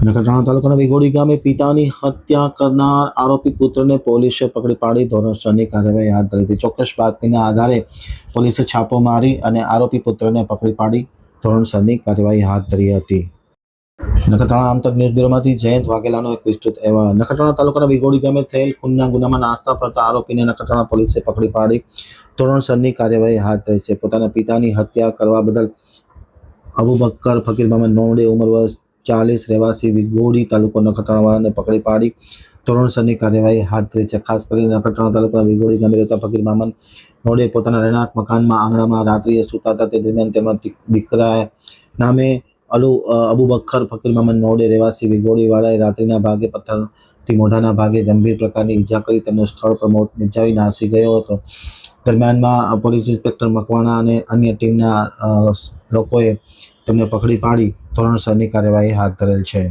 નખત્રાણા તાલુકાના વિગોડી ગામે પિતાની હત્યા કરનાર આરોપી પુત્રને પોલીસે પકડી પાડી. ધોરણસરની કાર્યવાહી હાથ ધરી હતી. ચોક્કસ બાતમીના આધારે પોલીસે છાપો મારી અને આરોપી પુત્રને પકડી પાડી ધોરણસરની કાર્યવાહી હાથ ધરી હતી. નખત્રાણા આમતક ન્યૂઝ બ્યુરોમાંથી જયંત વાઘેલાનો એક વિસ્તૃત અહેવાલ. નખત્રાણા તાલુકાના વિગોડી ગામે થયેલ ખૂનના ગુનામાં નાસ્તા પડતા આરોપીને નખત્રાણા પોલીસે પકડી પાડી ધોરણસરની કાર્યવાહી હાથ ધરી છે. પોતાના પિતાની હત્યા કરવા બદલ અબુબક્કર ફકીર નોમડે, ઉંમર વર્ષ ચાલીસ રહેવાસી વિગોડી તાલુકો નખત્રાણાવાળાને પકડી પાડી. ધોરણસરની કાર્યવાહી હાથ ધરી છે. ખાસ કરીને નખત્રાણા તાલુકાના વિગોડી ગામે રહેતા ફકીર મામન નોડે પોતાના રહેણાંક મકાનમાં આંગણામાં રાત્રિએ સૂતા હતા તે દરમિયાન તેમના દીકરા નામે અલુ અબુ બખર ફકીર મામન નોડે રહેવાસી વિગોડીવાળાએ રાત્રિના ભાગે પથ્થરથી મોઢાના ભાગે ગંભીર પ્રકારની ઈજા કરી તેમનો સ્થળ પર મોત નિપજાવી નાસી ગયો હતો. દરમિયાનમાં પોલીસ ઇન્સ્પેક્ટર મકવાણા અને અન્ય ટીમના લોકોએ તેમને પકડી પાડી ધોરણસરની કાર્યવાહી હાથ ધરેલ છે.